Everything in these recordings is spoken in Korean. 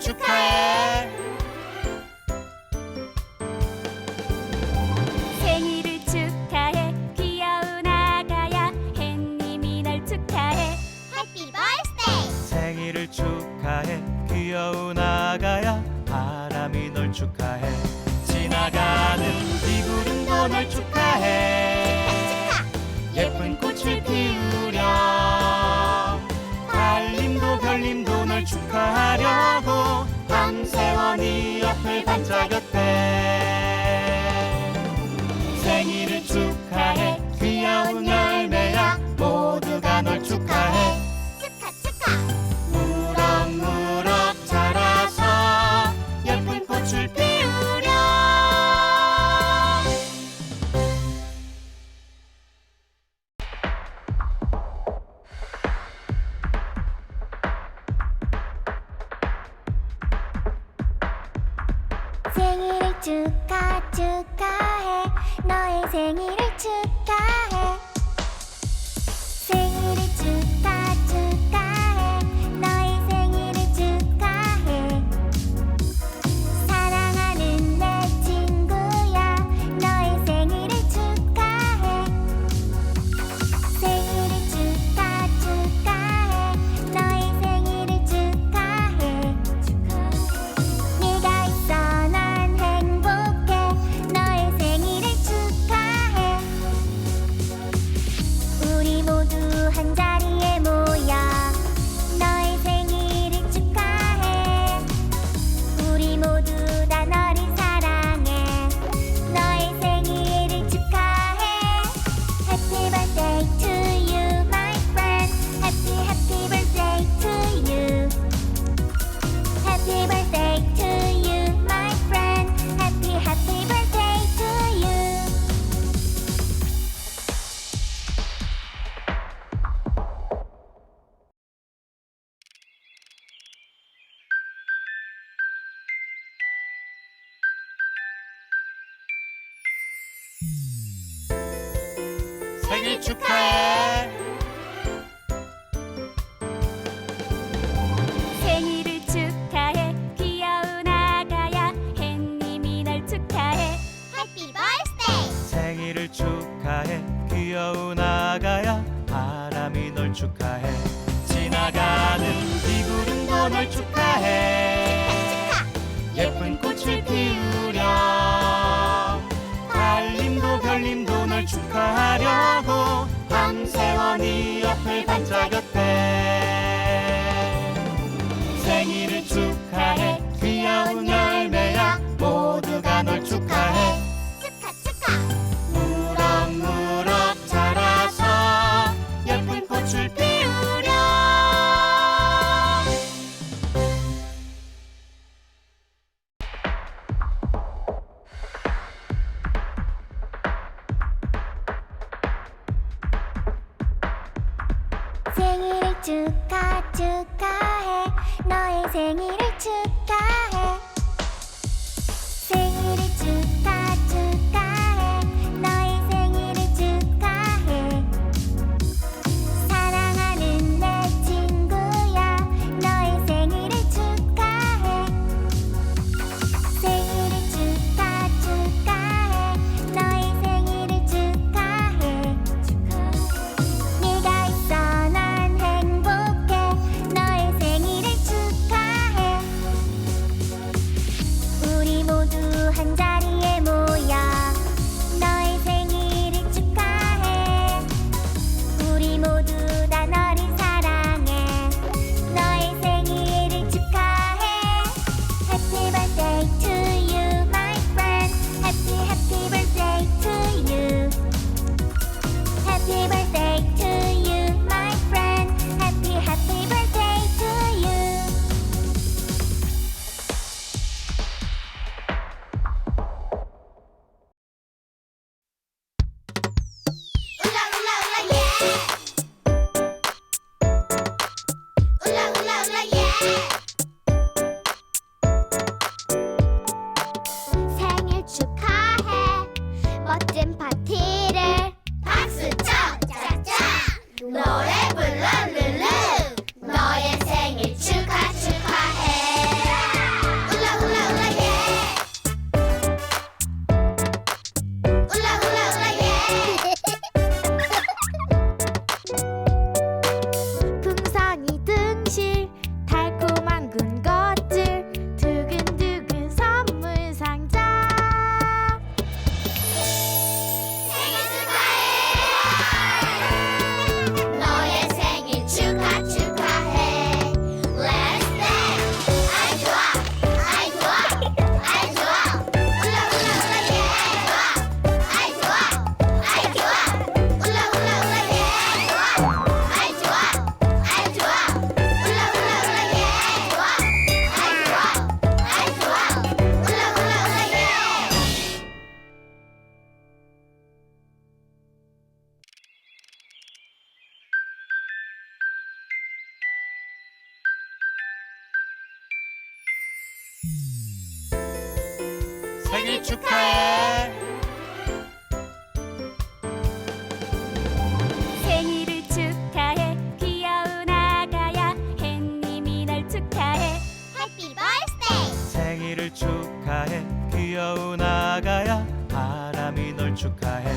축하해. 생일을 축하해 귀여운 아가야 햇님이 널 축하해 해피 버스데이 생일을 축하해. 귀여운 아가야. 바람이 널 축하해. 지나가는 비구름도 널 축하해. 예쁜 꽃을 피우렴. 달님도 별님도 널 축하하려고 네 옆을 반짝였대. 생일을 축하해. 귀여운 열매야. 모두가 널 축하해. 축하 축하해. 너의 생일 축하해 생일을 축하해. 귀여운 아가야. 햇님이 널 축하해. Happy birthday. 생일을 축하해. 귀여운 아가야. 바람이 널 축하해. 지나가는 비구름도 널 축하해. 예쁜 꽃을 피우렴. 달님도 별님도 널 축하하려고 네 옆을 반짝였대. 생일을 축하해 귀여운 열매야. 모두가 널 축하해. 축하, 축하. 무럭무럭 자라서 예쁜 꽃을 축하해. 생일을 축하해. 귀여운 아가야. 햇님이 널 축하해. 해피 버스데이 생일을 축하해. 귀여운 아가야. 바람이 널 축하해.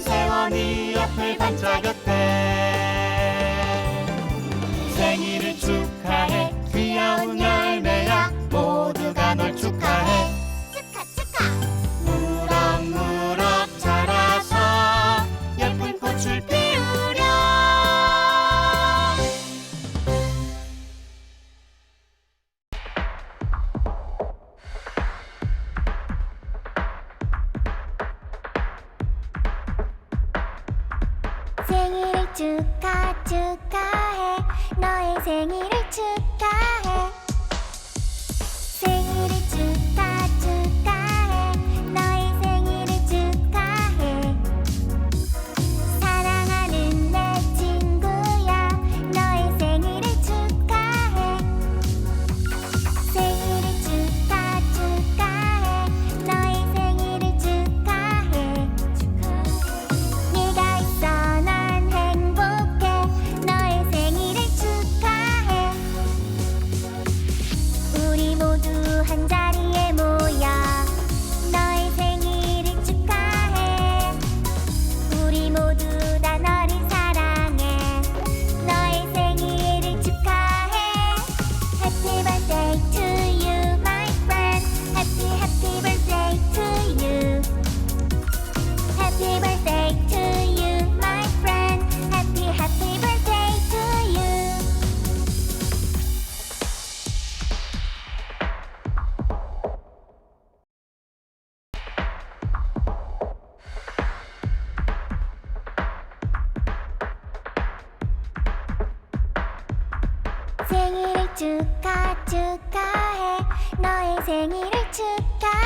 세원이 앞을 반짝였다. 생일을 축하 축하해. 너의 생일을 축하해. 축하 축하해. 너의 생일을 축하.